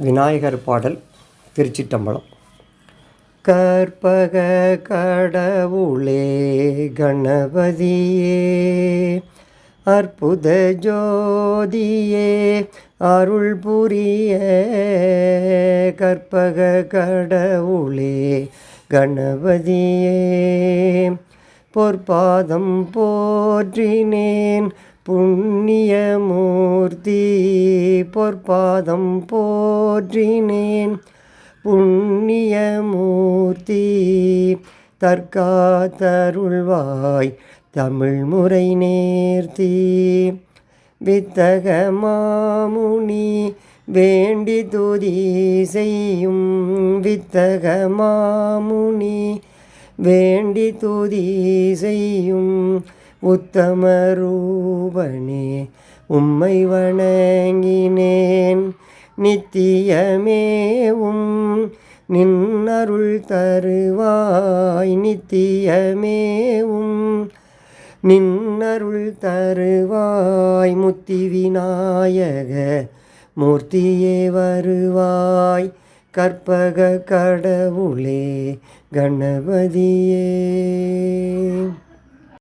விநாயகர் பாடல் திருச்சிட்டம்பலம். கற்பக கடவுளே கணபதியே அற்புத ஜோதியே அருள் புரிய கற்பக கடவுளே கணபதியே பொற்பாதம் போற்றினேன் புண்ணியமூர்த்தி பொற்பாதம் போற்றினேன். புண்ணியமூர்த்தி தற்காத்தருள்வாய் தமிழ் முறை நேர்த்தி. வித்தக மாமுனி வேண்டி துதி செய்யும் வித்தக மாமுனி வேண்டி துதி செய்யும் உத்தம ரூபனே உம்மை வணங்கினேன். நித்தியமேவும் நின்னருள் தருவாய். நித்தியமேவும் நின்னருள் தருவாய். முத்தி விநாயக மூர்த்தியே வருவாய். கற்பக கடவுளே கணபதியே.